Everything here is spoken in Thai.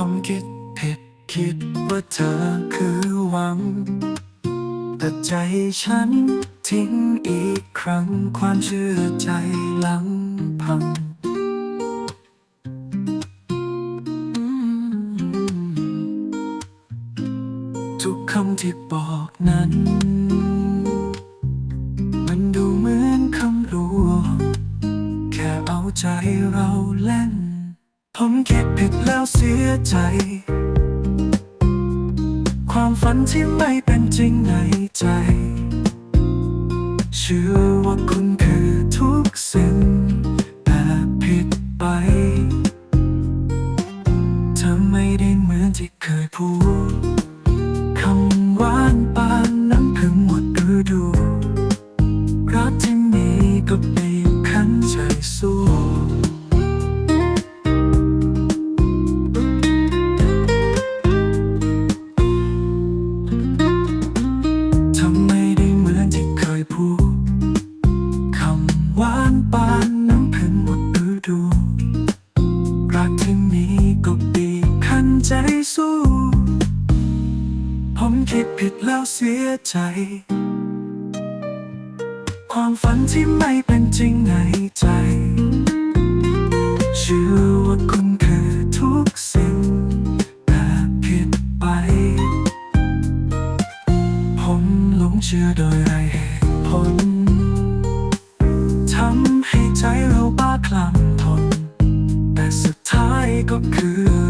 ผมคิดผิดคิดว่าเธอคือหวัง แต่ใจฉันทิ้งอีกครั้งความเชื่อใจหลังพังทุกคำที่บอกนั้น มันดูเหมือนคำลวงแค่เอาใจเราเล่น ผมคิดผิดแล้วเสียใจ ความฝันที่ไม่เป็นจริงในใจ ใจสู้ ผมคิดผิดแล้วเสียใจ ความฝันที่ไม่เป็นจริงในใจ เชื่อว่าคุณคือทุกสิ่งแต่ผิดไป ผมหลงเชื่อโดยไรเหตุผลทำให้ใจเราบ้าคลั่งทน แต่สุดท้ายก็คือ